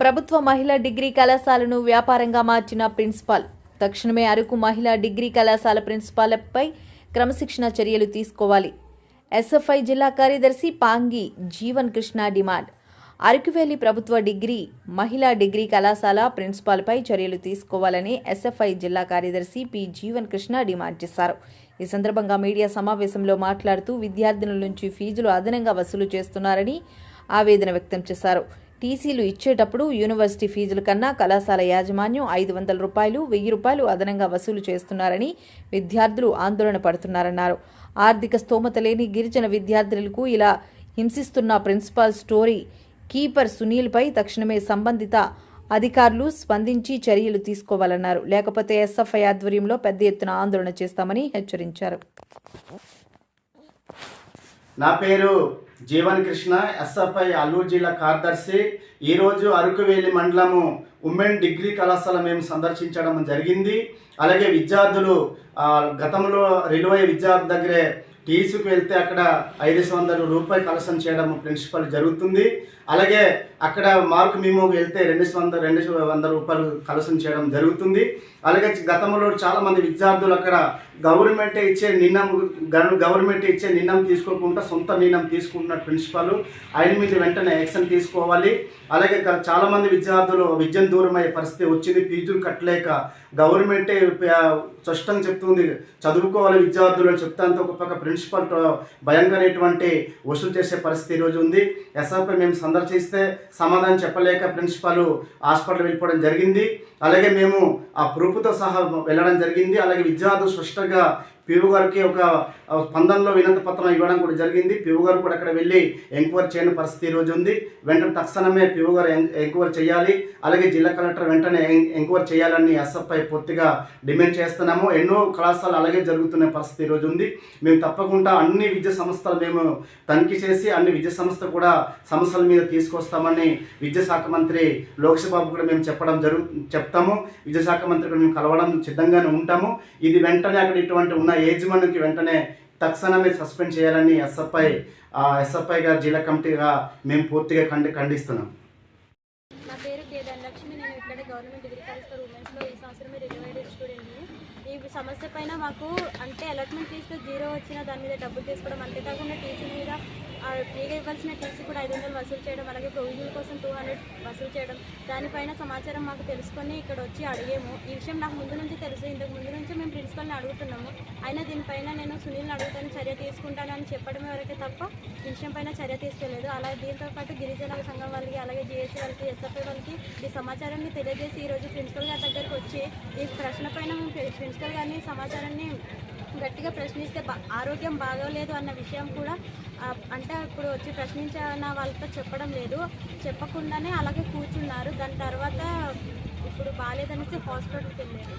ప్రభుత్వ మహిళా డిగ్రీ కళాశాలను వ్యాపారంగా మార్చిన ప్రిన్సిపాల్. తక్షణమే అరకు మహిళా డిగ్రీ కళాశాల ప్రిన్సిపాల్పై క్రమశిక్షణ చర్యలు తీసుకోవాలి. ఎస్ఎఫ్ఐ జిల్లా కార్యదర్శి పాంగి జీవన్ కృష్ణ డిమాండ్. అరకువేలి ప్రభుత్వ డిగ్రీ మహిళా డిగ్రీ కళాశాల ప్రిన్సిపాల్పై చర్యలు తీసుకోవాలని ఎస్ఎఫ్ఐ జిల్లా కార్యదర్శి పి జీవన్ కృష్ణ డిమాండ్ చేశారు. ఈ సందర్భంగా మీడియా సమావేశంలో మాట్లాడుతూ విద్యార్థినుల నుంచి ఫీజులు అదనంగా వసూలు చేస్తున్నారని ఆవేదన వ్యక్తం చేశారు. టీసీలు ఇచ్చేటప్పుడు యూనివర్సిటీ ఫీజుల కన్నా కళాశాల యాజమాన్యం ఐదు వందల రూపాయలు వెయ్యి రూపాయలు అదనంగా వసూలు చేస్తున్నారని విద్యార్థులు ఆందోళన పడుతున్నారన్నారు. ఆర్థిక స్తోమత లేని గిరిజన విద్యార్థులకు ఇలా హింసిస్తున్న ప్రిన్సిపాల్ స్టోరీ కీపర్ సునీల్పై తక్షణమే సంబంధిత అధికారులు స్పందించి చర్యలు తీసుకోవాలన్నారు. లేకపోతే ఎస్ఎఫ్ఐ ఆధ్వర్యంలో పెద్ద ఎత్తున ఆందోళన చేస్తామని హెచ్చరించారు. నా పేరు జీవన్ కృష్ణ ఎస్ఎఫ్ఐ అల్లూరు జిల్లా కార్యదర్శి ఈరోజు అరకువేలి మండలము ఉమెన్ డిగ్రీ కళాశాల మేము సందర్శించడం జరిగింది. అలాగే విద్యార్థులు గతంలో రిలువై విద్యార్థి దగ్గరే టీసీకి వెళ్తే అక్కడ ఐదు వందల రూపాయలు కలెక్షన్ చేయడం ప్రిన్సిపల్ జరుగుతుంది. అలాగే అక్కడ మార్క్ మేము వెళ్తే రెండు వందల రెండు వందల రూపాయలు కలెక్షన్ చేయడం జరుగుతుంది. అలాగే గతంలో చాలామంది విద్యార్థులు అక్కడ గవర్నమెంట్ ఇచ్చే నిర్ణయం గవర్నమెంట్ ఇచ్చే నిర్ణయం తీసుకోకుండా సొంత నిర్ణయం తీసుకుంటున్న ప్రిన్సిపాల్ ఆయన మీద వెంటనే యాక్షన్ తీసుకోవాలి. అలాగే చాలామంది చాలా మంది విద్యార్థులు విద్యను దూరమయ్యే పరిస్థితి వచ్చింది. ఫీజులు కట్టలేక గవర్నమెంటే స్పష్టంగా చెప్తుంది. చదువుకోవాలి విద్యార్థులు అని చెప్తాంతో ఒక పక్క ప్రిన్సిపల్ భయంకరమైనటువంటి వసూలు చేసే పరిస్థితి ఈరోజు ఉంది. ఎస్ఆర్పై మేము సందర్శిస్తే సమాధానం చెప్పలేక ప్రిన్సిపాల్ హాస్పిటల్ వెళ్ళిపోవడం జరిగింది. అలాగే మేము ఆ ప్రూఫ్తో సహా వెళ్ళడం జరిగింది. అలాగే విద్యార్థులు స్పష్టంగా పివు గారికి ఒక స్పందనలో వినతి పత్రం ఇవ్వడం కూడా జరిగింది. పివు గారు కూడా అక్కడ వెళ్ళి ఎంక్వైరీ చేయని పరిస్థితి ఈరోజు ఉంది. వెంటనే తక్షణమే పివు గారు ఎం- ఎంక్వైరీ చేయాలి. అలాగే జిల్లా కలెక్టర్ వెంటనే ఎం- ఎంక్వైరీ చేయాలని ఎస్ఎఫ్ఐ పూర్తిగా డిమాండ్ చేస్తున్నాము. ఎన్నో కళాశాలలు అలాగే జరుగుతున్న పరిస్థితి ఈరోజు ఉంది. మేము తప్పకుండా అన్ని విద్యా సంస్థలు మేము తనిఖీ చేసి అన్ని విద్యా సంస్థ కూడా సమస్యల మీద తీసుకొస్తామని విద్యాశాఖ మంత్రి లోక్సభ కూడా మేము చెప్పడం జరుగు చెప్తాము విద్యాశాఖ మంత్రి మేము కలవడం సిద్ధంగానే ఉంటాము. ఇది వెంటనే అక్కడ ఇటువంటి ఉన్న యజమానికి వెంటనే తక్షణమే సస్పెండ్ చేయాలని ఎస్ఎఫ్ఐ ఎస్ఎఫ్ఐ గారు జిల్లా కమిటీగా మేము పూర్తిగా ఖండి ఖండిస్తున్నాం. నా పేరు కే ధనలక్ష్మి నేను ఇక్కడే గవర్నమెంట్ డిగ్రీ కాలేజ్ ఫర్ ఉమెన్స్లో ఈ సంవత్సరం రిజర్వేటెడ్ స్టూడెంట్ని. ఈ సమస్య పైన మాకు అంటే అలాట్మెంట్ లిస్ట్లో జీరో వచ్చిన దాని మీద డబ్బులు తీసుకోవడం అంతేకాకుండా టీసీ మీద ఫ్రీగా ఇవ్వాల్సిన టీసీ కూడా ఐదు వందలు వసూలు చేయడం అలాగే ప్రొవిజన్ కోసం టూ హండ్రెడ్ వసూలు చేయడం దానిపైన సమాచారం మాకు తెలుసుకొని ఇక్కడ వచ్చి అడిగాము. ఈ విషయం నాకు ముందు నుంచి తెలుసు ఇంతకు ముందు నుంచి మేము ప్రిన్సిపల్ని అడుగుతున్నాము. అయినా దీనిపైన నేను సునీల్ని అడుగుతాను చర్య తీసుకుంటానని చెప్పడం వరకే తప్ప ఈ విషయం పైన చర్య తీసుకోలేదు. అలాగే దీంతో పాటు గిరిజన సంఘం వాళ్ళకి అలాగే జేఏసీ వాళ్ళకి ఎస్ఎఫ్ఐ వాళ్ళకి ఈ సమాచారాన్ని తెలియజేసి ఈరోజు ప్రిన్సిపల్ గారి దగ్గరికి వచ్చి ఈ ప్రశ్న పైన మేము ప్రిన్సిపల్ గారిని సమాచారాన్ని గట్టిగా ప్రశ్నిస్తే బా ఆరోగ్యం బాగోలేదు అన్న విషయం కూడా అంటే ఇప్పుడు వచ్చి ప్రశ్నించిన వాళ్ళతో చెప్పడం లేదు. చెప్పకుండానే అలాగే కూర్చున్నారు. దాని తర్వాత ఇప్పుడు బాగాలేదనేసి హాస్పిటల్కి వెళ్ళారు.